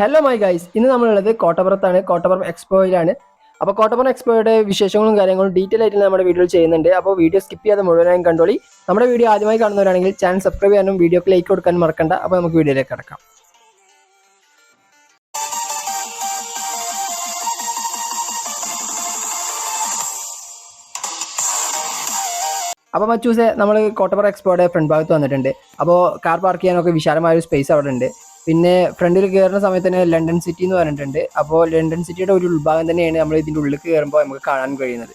Hello my guys ഇന്ന് നമ്മളുള്ളത് കോട്ടപ്പുറത്താണ്. കോട്ടപ്പുറം എക്സ്പോയിലാണ് അപ്പോൾ കോട്ടപ്പുറം എക്സ്പോയുടെ വിശേഷങ്ങളും കാര്യങ്ങളും ഡീറ്റെയിൽ ആയിട്ട് നമ്മുടെ വീഡിയോയിൽ ചെയ്യുന്നുണ്ട്. അപ്പോൾ വീഡിയോ സ്കിപ്പ് ചെയ്യാതെ മുഴുവനായും കണ്ടോളി. നമ്മുടെ വീഡിയോ ആദ്യമായി കാണുന്നവരാണെങ്കിൽ ചാനൽ സബ്സ്ക്രൈബ് ചെയ്യാനും വീഡിയോക്ക് ലൈക്ക് കൊടുക്കാൻ മറക്കണ്ട. അപ്പോൾ നമുക്ക് വീഡിയോയിലേക്ക് കിടക്കാം. അപ്പോൾ മച്ചൂസെ നമ്മൾ കോട്ടപ്പുറം എക്സ്പോയുടെ ഫ്രണ്ട് ഭാഗത്ത് വന്നിട്ടുണ്ട്. അപ്പോൾ കാർ പാർക്ക് ചെയ്യാനൊക്കെ വിശാലമായ ഒരു സ്പേസ് അവിടെ ഉണ്ട്. പിന്നെ ഫ്രണ്ടിൽ കയറുന്ന സമയത്ത് തന്നെ ലണ്ടൻ സിറ്റി എന്ന് പറഞ്ഞിട്ടുണ്ട്. അപ്പോൾ ലണ്ടൻ സിറ്റിയുടെ ഒരു ഉൾഭാഗം തന്നെയാണ് നമ്മൾ ഇതിന്റെ ഉള്ളിൽ കയറുമ്പോൾ നമുക്ക് കാണാൻ കഴിയുന്നത്.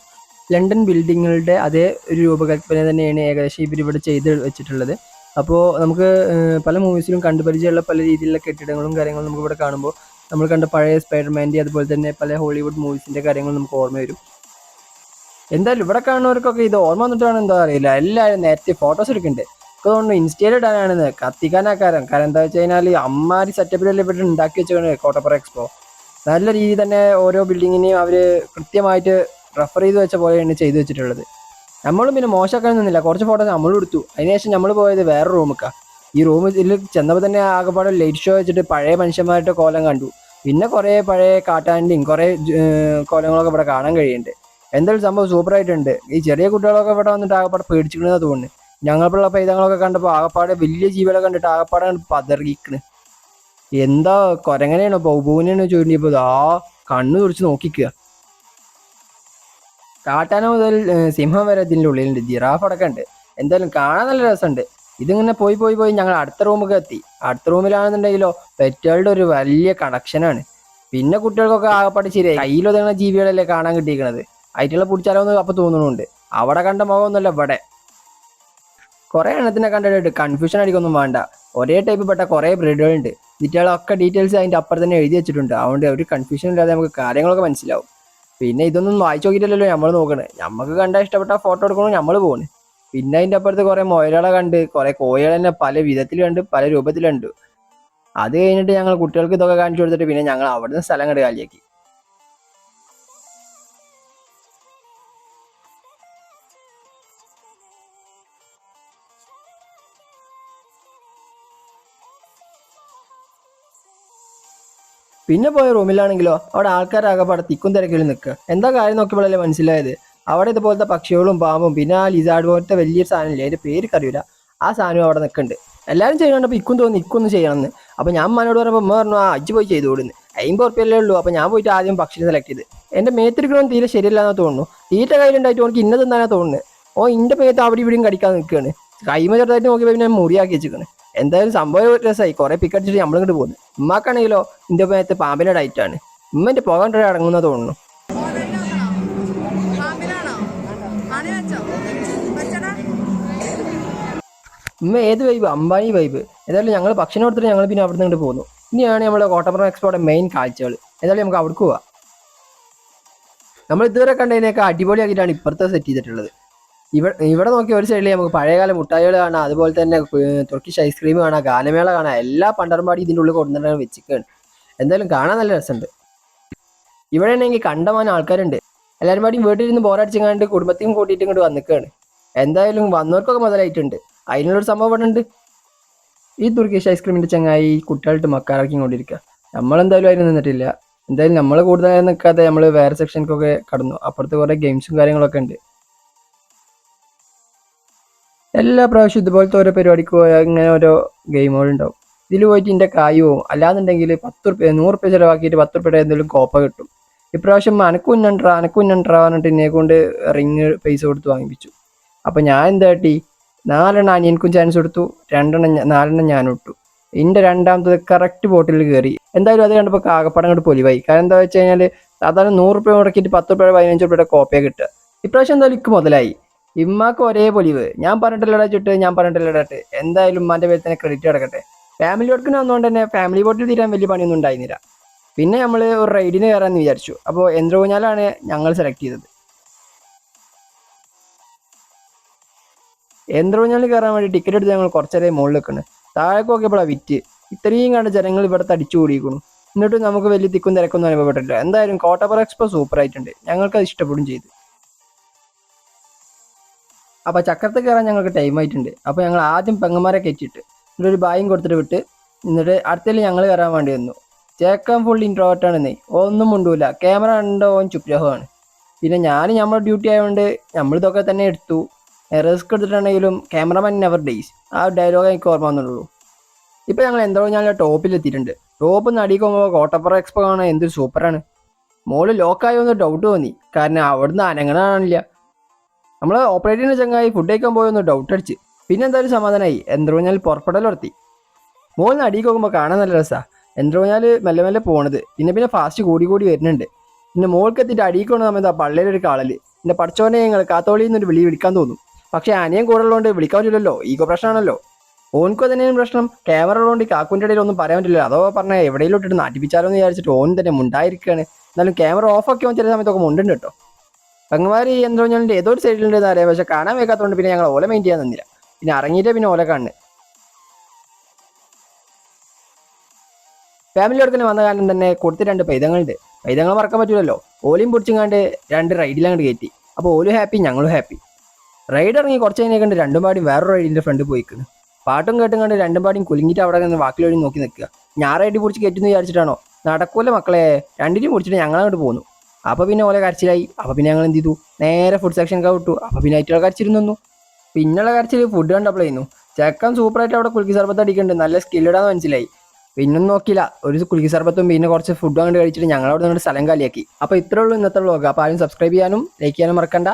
ലണ്ടൻ ബിൽഡിങ്ങുകളുടെ അതേ ഒരു രൂപകൽപ്പന തന്നെയാണ് ഏകദേശം ഇവർ ഇവിടെ ചെയ്ത് വെച്ചിട്ടുള്ളത്. അപ്പോൾ നമുക്ക് പല മൂവീസിലും കണ്ടുപരിചയമുള്ള പല രീതിയിലുള്ള കെട്ടിടങ്ങളും കാര്യങ്ങളും നമുക്ക് ഇവിടെ കാണുമ്പോൾ നമ്മൾ കണ്ട പഴയ സ്പൈഡർമാന്റെ അതുപോലെ തന്നെ പല ഹോളിവുഡ് മൂവീസിന്റെ കാര്യങ്ങൾ നമുക്ക് ഓർമ്മ വരും. എന്തായാലും ഇവിടെ കാണുന്നവർക്കൊക്കെ ഇത് ഓർമ്മ വന്നിട്ടാണ് എന്താ അറിയില്ല. എല്ലാവരും നേരത്തെ ഫോട്ടോസ് എടുക്കുന്നുണ്ട് തോന്നുന്നു ഇൻസ്റ്റയിൽ ഇടാനാണ്. കത്തിക്കാനാക്കാരം. കാരണം എന്താ വെച്ച് കഴിഞ്ഞാൽ അമ്മാരി സെറ്റപ്പിലല്ലേ ഇവിടെ ഉണ്ടാക്കി വെച്ചാണ് കോട്ടപ്പുറ എക്സ്പോ നല്ല രീതിയിൽ തന്നെ ഓരോ ബിൽഡിങ്ങിനെയും അവർ കൃത്യമായിട്ട് റെഫർ ചെയ്ത് വെച്ച പോലെയാണ് ചെയ്തു വെച്ചിട്ടുള്ളത്. നമ്മളും പിന്നെ മോശമാക്കാനൊന്നുമില്ല കുറച്ച് ഫോട്ടോസ് നമ്മളും എടുത്തു. അതിനുശേഷം നമ്മൾ പോയത് വേറെ റൂമൊക്കെ ഈ റൂമിൽ ചെന്നപ്പോൾ തന്നെ ആകെപ്പാടെ ലൈറ്റ് ഷോ വെച്ചിട്ട് പഴയ മനുഷ്യന്മാരുടെ കോലം കണ്ടു. പിന്നെ കുറേ പഴയ കാട്ടാന്റെയും കുറേ കോലങ്ങളൊക്കെ ഇവിടെ കാണാൻ കഴിയുന്നുണ്ട്. എന്തായാലും സംഭവം സൂപ്പറായിട്ടുണ്ട് ഈ ചെറിയ കുട്ടികളൊക്കെ ഇവിടെ വന്നിട്ട് ആകെപ്പാട് പേടിച്ചിട്ടുണ്ടെന്ന് തോന്നുന്നു. ഞങ്ങളിലുള്ള പൈതങ്ങളൊക്കെ കണ്ടപ്പോൾ ആകപ്പാടെ വലിയ ജീവികളെ കണ്ടിട്ട് ആകപ്പാടെ പതറിക്കണ് എന്താ കൊരങ്ങനെയാണോ ബൗബൂനെയാണോ ചൂണ്ടിയപ്പോൾ ആ കണ്ണു തുറച്ച് നോക്കിക്കുക. കാട്ടാന മുതൽ സിംഹം വരെ ഇതിന്റെ ഉള്ളിലുണ്ട്. ജിറാഫ് അടക്കം ഉണ്ട് എന്തായാലും കാണാൻ നല്ല രസമുണ്ട് ഇതിങ്ങനെ പോയി പോയി പോയി ഞങ്ങൾ അടുത്ത റൂമൊക്കെ എത്തി. അടുത്ത റൂമിലാണെന്നുണ്ടെങ്കിലോ പെറ്റുകളുടെ ഒരു വലിയ കണക്ഷനാണ്. പിന്നെ കുട്ടികൾക്കൊക്കെ ആകപ്പാട് ശരിയായി കയ്യിലൊതുങ്ങുന്ന ജീവികളല്ലേ കാണാൻ കിട്ടിയിരിക്കുന്നത് ആയിട്ടുള്ള പിടിച്ചാലോ എന്ന് അപ്പൊ തോന്നുന്നുണ്ട് അവിടെ കണ്ട മുഖമൊന്നുമല്ല ഇവിടെ. കുറെ എണ്ണത്തിനെ കണ്ടിട്ട് കൺഫ്യൂഷൻ അടിക്കൊന്നും വേണ്ട. ഒരേ ടൈപ്പ് പെട്ട കുറെ ബ്രീഡുകളുണ്ട് ഡീറ്റെയിലൊക്കെ ഡീറ്റെയിൽസ് അതിന്റെ അപ്പുറം തന്നെ എഴുതി വെച്ചിട്ടുണ്ട്. അതുകൊണ്ട് ഒരു കൺഫ്യൂഷൻ ഇല്ലാതെ നമുക്ക് കാര്യങ്ങളൊക്കെ മനസ്സിലാവും. പിന്നെ ഇതൊന്നും വായിച്ചു നോക്കിയിട്ടില്ലല്ലോ നമ്മൾ നോക്കണേ. നമുക്ക് കണ്ട ഇഷ്ടപ്പെട്ട ഫോട്ടോ എടുക്കണോ നമ്മൾ പോണ്. പിന്നെ അതിന്റെ അപ്പുറത്ത് കുറെ മുയലുകളെ കണ്ട് കുറെ കോഴികളെ തന്നെ പല വിധത്തിലുണ്ട് പല രൂപത്തിലുണ്ട് അത് കഴിഞ്ഞിട്ട് ഞങ്ങൾ കുട്ടികൾക്ക് ഇതൊക്കെ കാണിച്ചു കൊടുത്തിട്ട് പിന്നെ ഞങ്ങൾ അവിടുന്ന് സ്ഥലം കണ്ട് കാലിയാക്കി പിന്നെ പോയ റൂമിലാണെങ്കിലോ അവിടെ ആൾക്കാരാകെ തിക്കും തിരക്കിൽ നിൽക്കുക എന്താ കാര്യം നോക്കിയപ്പോഴല്ലേ മനസ്സിലായത്? അവിടെ ഇതുപോലത്തെ പക്ഷികളും പാമ്പും പിന്നെ ആ ലിസാർഡ് പോലത്തെ വലിയൊരു സാധനമില്ലേ അതിന്റെ പേര് കറിയില്ല ആ സാധനം അവിടെ നിൽക്കുന്നുണ്ട് എല്ലാവരും ചെയ്യണപ്പോൾ ഇക്കും തോന്നി ഇക്കൊന്നും ചെയ്യണമെന്ന് അപ്പോൾ ഞാൻ മനോട് പറഞ്ഞപ്പോൾ അമ്മ പറഞ്ഞു ആ അജ്ജ് പോയി ചെയ്തു കൊടുന്ന്. അമ്പത് ഉറുപ്പ്യല്ലേ ഉള്ളൂ അപ്പോൾ ഞാൻ പോയിട്ട് ആദ്യം പക്ഷിനെ സെലക്ട് ചെയ്ത്. എന്റെ മേത്തിരിക്കണമെന്ന് തീരെ ശരിയല്ലാന്ന് തോന്നുന്നു. തീറ്റ കയ്യിലുണ്ടായിട്ട് എനിക്ക് ഇന്നത് തിന്നാനാ തോന്നുന്നു. ഓ ഇന്റെ മേത്ത് അവിടെ ഇവിടെയും കടിക്കാൻ നിൽക്കുകയാണ് കൈമ ചെറുതായിട്ട് നോക്കിയപ്പോൾ പിന്നെ മുറിയാക്കി വെച്ചിരിക്കണ്. എന്തായാലും സംഭവം ഒരു രസമായി കുറെ പിക്കടിച്ചിട്ട് നമ്മളിങ്ങോട്ട് പോകുന്നു ഉമ്മാക്കാണെങ്കിലോ ഇന്റെ മേത്ത് ഡയറ്റ് ആണ് ഉമ്മന്റെ പോകാൻ അടങ്ങുന്ന തോന്നുന്നു. ഉമ്മ ഏത് വൈബ് അംബാനി വൈബ് ഏതായാലും ഞങ്ങൾ ഭക്ഷണം കൊടുത്തിട്ട് ഞങ്ങൾ പിന്നെ അവിടെ നിന്ന് പോകുന്നു ഇനിയാണ് നമ്മുടെ കോട്ടപ്പുറം എക്സ്പോയുടെ മെയിൻ കാഴ്ചകൾ ഏതായാലും നമുക്ക് അവിടേക്ക് പോവാം. നമ്മൾ ഇതുവരെ കണ്ടതിനൊക്കെ അടിപൊളിയാക്കിയിട്ടാണ് ഇപ്പുറത്തെ സെറ്റ് ചെയ്തിട്ടുള്ളത്. ഇവിടെ ഇവിടെ നോക്കി ഒരു സൈഡിൽ നമുക്ക് പഴയകാല മുട്ടായികൾ കാണാം അതുപോലെ തന്നെ തുർക്കിഷ് ഐസ്ക്രീം കാണാം ഗാനമേള കാണാം എല്ലാ പണ്ടർമാടി ഇതിന്റെ ഉള്ളിൽ കൊണ്ടുവന്നിട്ട് വെച്ചിരിക്കുകയാണ്. എന്തായാലും കാണാൻ നല്ല രസമുണ്ട്. ഇവിടെ ആണെങ്കിൽ കണ്ടമാനം ആൾക്കാരുണ്ട്. എല്ലാവരും പാടിയും വീട്ടിലിരുന്ന് ബോറടിച്ചങ്ങാണ്ട് കുടുംബത്തെയും കൂട്ടിയിട്ട് ഇങ്ങോട്ട് വന്നിക്കുകയാണ് എന്തായാലും വന്നവർക്കൊക്കെ മുതലായിട്ടുണ്ട്. അതിനുള്ളൊരു സംഭവം ഇവിടെ ഉണ്ട്. ഈ തുർക്കിഷ് ഐസ്ക്രീമിന്റെ ചങ്ങായി കുട്ടികളുടെ മക്കാറാക്കി കൊണ്ടിരിക്കുക. നമ്മളെന്തായാലും അതിന് നിന്നിട്ടില്ല. എന്തായാലും നമ്മൾ കൂടുതലായി നിൽക്കാതെ നമ്മൾ വേറെ സെക്ഷനിലേക്കൊക്കെ കടന്നു. അപ്പുറത്ത് കുറേ ഗെയിംസും കാര്യങ്ങളൊക്കെ ഉണ്ട്. എല്ലാ പ്രാവശ്യം ഇതുപോലത്തെ ഓരോ പരിപാടിക്ക് പോയാൽ ഇങ്ങനെ ഓരോ ഗെയിമുകൾ ഉണ്ടാവും ഇതിൽ പോയിട്ട് ഇതിന്റെ കായ് പോവും. അല്ലാന്നുണ്ടെങ്കിൽ പത്ത് റുപ്യ നൂറ് റുപ്യ ചിലവാക്കിയിട്ട് പത്ത് റുപ്യയുടെ എന്തെങ്കിലും കോപ്പ കിട്ടും. ഇപ്രാവശ്യം അനക്കുന്നണ്ട്ര അനക്കുന്നണ്ട്ര പറഞ്ഞിട്ട് എന്നെ കൊണ്ട് റിങ് പൈസ കൊടുത്ത് വാങ്ങിപ്പിച്ചു. അപ്പോൾ ഞാൻ എന്താ കാട്ടി? നാലെണ്ണം അനിയൻക്കും ചാൻസ് കൊടുത്തു. രണ്ടെണ്ണം നാലെണ്ണം ഞാൻ ഇട്ടു. ഇതിന്റെ രണ്ടാമത്തത് കറക്റ്റ് ബോട്ടിൽ കയറി എന്തായാലും അത് കണ്ടപ്പോൾ കാകപ്പടം അങ്ങോട്ട് പൊലിവായി. കാരണം എന്താ വെച്ച് കഴിഞ്ഞാൽ സാധാരണ നൂറ് റുപ്യ മുടക്കിയിട്ട് പത്ത് റുപ്യ പതിനഞ്ച് റുപ്യയുടെ കോപ്പയെ കിട്ടുക. ഇപ്രാവശ്യം എന്തായാലും ഇക്ക് മുതലായി. ഇമ്മാക്ക് ഒരേ പൊലിവ്. ഞാൻ പറഞ്ഞിട്ടില്ലടാ ചുട്ട് ഞാൻ പറഞ്ഞിട്ടില്ലടാട്ട് എന്തായാലും ഉമ്മാന്റെ പേര് തന്നെ ക്രെഡിറ്റ് കിടക്കട്ടെ ഫാമിലി വർക്കിന് വന്നുകൊണ്ട് തന്നെ ഫാമിലി ബോട്ടിൽ തീരാൻ വലിയ പണിയൊന്നും ഉണ്ടായിരുന്നില്ല. പിന്നെ നമ്മൾ ഒരു റൈഡിന് കയറാമെന്ന് വിചാരിച്ചു. അപ്പോൾ യന്ത്രഊഞ്ഞാലാണ് ഞങ്ങൾ സെലക്ട് ചെയ്തത്. യന്ത്രഊഞ്ഞാലിൽ കയറാൻ വേണ്ടി ടിക്കറ്റ് എടുത്ത് ഞങ്ങൾ കുറച്ചേരെ മുകളിൽ നിൽക്കുന്നത് താഴേക്ക് നോക്കിയപ്പോഴാണ് വിറ്റ്. ഇത്രയും കണ്ട് ജനങ്ങൾ ഇവിടെ തടിച്ചു കൂടിയിരിക്കുന്നു. എന്നിട്ടും നമുക്ക് വലിയ തിക്കും തിരക്കൊന്നും അനുഭവപ്പെട്ടില്ല എന്തായാലും കോട്ടപ്പുറ എക്സ്പ്രസ് സൂപ്പർ ആയിട്ടുണ്ട്. ഞങ്ങൾക്ക് അത് ഇഷ്ടപ്പെടും ചെയ്തു. അപ്പൊ ചക്രത്തിൽ കയറാൻ ഞങ്ങൾക്ക് ടൈം ആയിട്ടുണ്ട്. അപ്പോൾ ഞങ്ങൾ ആദ്യം പെങ്ങന്മാരെ കയറ്റിയിട്ട് എന്നിട്ട് ഒരു ബായും കൊടുത്തിട്ട് വിട്ട് എന്നിട്ട് അടുത്തതിൽ ഞങ്ങൾ കയറാൻ വേണ്ടി വന്നു. ചേക്കൻ ഫുൾ ഇൻട്രോവേർട്ടാണെന്നേ ഒന്നും മുണ്ടൂല. ക്യാമറ ഉണ്ടോ ഓൻ ചുപ്രഹമാണ് പിന്നെ ഞാൻ നമ്മുടെ ഡ്യൂട്ടി ആയതുകൊണ്ട് നമ്മളിതൊക്കെ തന്നെ എടുത്തു. റിസ്ക് എടുത്തിട്ടുണ്ടെങ്കിലും ക്യാമറമാൻ നെവർ ഡേയ്സ് ആ ഡയലോഗ് എനിക്ക് ഓർമ്മ വന്നുള്ളൂ ഇപ്പം ഞങ്ങൾ എന്തോ ഞാൻ ടോപ്പിലെത്തിയിട്ടുണ്ട് ടോപ്പ് നടിക്കുമ്പോൾ കോട്ടപ്പുറ എക്സ്പോ കാണാൻ എന്തൊരു സൂപ്പറാണ് മോൾ ലോക്കായോ എന്ന് ഡൗട്ട് തോന്നി. കാരണം അവിടുന്ന് അനങ്ങണാണില്ല നമ്മൾ ഓപ്പറേറ്ററിന് ചങ്ങായി ഫുഡ് കഴിക്കാൻ പോയൊന്ന് ഡൗട്ട് അടിച്ച്. പിന്നെ എന്തായാലും സമാധാനമായി എന്തോ ഞാൻ പുറപ്പെടൽ നടത്തി. മോളിൽ നിന്ന് അടിയിൽ നോക്കുമ്പോൾ കാണാൻ നല്ല രസമാണ് എന്തോ ഞാൻ മെല്ലെ മെല്ലെ പോണത്. പിന്നെ പിന്നെ ഫാസ്റ്റ് കൂടി കൂടി വരുന്നുണ്ട്. പിന്നെ മോൾക്ക് എത്തിയിട്ട് അടിയിൽ കൊണ്ട സമയത്ത് ആ പള്ളിയിലൊരു കാളൽ. എന്റെ പഠിച്ചോനെ ഞങ്ങൾ കാത്തോളിയിൽ നിന്നൊരു വിളി വിളിക്കാൻ തോന്നും. പക്ഷേ അനിയൻ കൂടെ ഉള്ളതുകൊണ്ട് വിളിക്കാൻ പറ്റില്ലല്ലോ. ഈഗോ പ്രശ്നമാണല്ലോ ഓൻക്കും തന്നെയും പ്രശ്നം. ക്യാമറ ഉള്ളതുകൊണ്ട് കാക്കുന്റെ ഇടയിൽ ഒന്നും പറയാൻ പറ്റില്ല അതോ പറഞ്ഞാൽ എവിടെയിലോട്ടിട്ട് നാട്ടിപ്പിച്ചാലോ എന്ന് വിചാരിച്ചിട്ട് ഓൻ തന്നെ മുണ്ടായിരിക്കുകയാണ് എന്നാലും ക്യാമറ ഓഫ് ആക്കിയോ ചില സമയത്തൊക്കെ മുണ്ടുണ്ട് കേട്ടോ. പെങ്ങന്മാർ എന്തോ ഞാൻ ഏതോ ഒരു സൈഡിലുണ്ടെന്ന് അറിയാം. പക്ഷെ കാണാൻ വെക്കാത്തതുകൊണ്ട് പിന്നെ ഞങ്ങൾ ഓല മെയിൻ ചെയ്യാൻ നിന്നില്ല. പിന്നെ ഇറങ്ങിയിട്ടേ പിന്നെ ഓല കാണുന്നത് ഫാമിലി അടുക്കൽ വന്ന കാരണം തന്നെ കൊടുത്ത് രണ്ട് പൈതങ്ങളുണ്ട്. പൈതങ്ങൾ മറക്കാൻ പറ്റില്ലല്ലോ ഓലിയും കണ്ട് രണ്ട് റൈഡിലങ്ങോട്ട് കയറ്റി അപ്പോൾ ഓലും ഹാപ്പി ഞങ്ങളും ഹാപ്പി റൈഡ് ഇറങ്ങി കുറച്ച് കഴിഞ്ഞാൽ കണ്ട് രണ്ടും പാടി വേറൊരു റൈഡിന്റെ ഫ്രണ്ട് പോയിക്കുന്നു പാട്ടും കേട്ടും കണ്ട് രണ്ടും പാടിയും കുലുങ്ങിയിട്ട് അവിടെ നിന്ന് വാക്കിലൊഴി നോക്കി നിൽക്കുക. ഞാൻ പൊടിച്ച് പിടിച്ച് കയറ്റുന്നു വിചാരിച്ചിട്ടാണോ? നടക്കൂല മക്കളെ. രണ്ടിനും പിടിച്ചിട്ട് ഞങ്ങളങ്ങോട്ട് പോന്നു. അപ്പോൾ പിന്നെ ഓലെ കരച്ചിലായി. അപ്പോൾ പിന്നെ ഞങ്ങൾ എന്ത് ചെയ്തു? നേരെ ഫുഡ് സെക്ഷനൊക്കെ വിട്ടു. അപ്പോൾ പിന്നെ ആയിട്ടുള്ള കരച്ചിരുന്നു പിന്നെയുള്ള കരച്ചിൽ ഫുഡ് കണ്ടപ്പോഴായിരുന്നു ചെക്കൻ സൂപ്പറായിട്ട് അവിടെ കുൽക്കി സർബത്ത് അടിക്കുന്നുണ്ട്. നല്ല സ്കില്ലിടാന്ന് മനസ്സിലായി. പിന്നെ നോക്കിയില്ല. ഒരു കുൽക്കി സർബത്തും പിന്നെ കുറച്ച് ഫുഡ് അങ്ങോട്ട് കഴിച്ചിട്ട് ഞങ്ങളവിടെ നിന്ന് സ്ഥലം കാലിയാക്കി. അപ്പോൾ ഇത്രയുള്ളൂ ഇന്നത്തെ വ്ളോഗ് അപ്പോൾ ആരും സബ്സ്ക്രൈബ് ചെയ്യാനും ലൈക്ക് ചെയ്യാനും മറക്കണ്ട.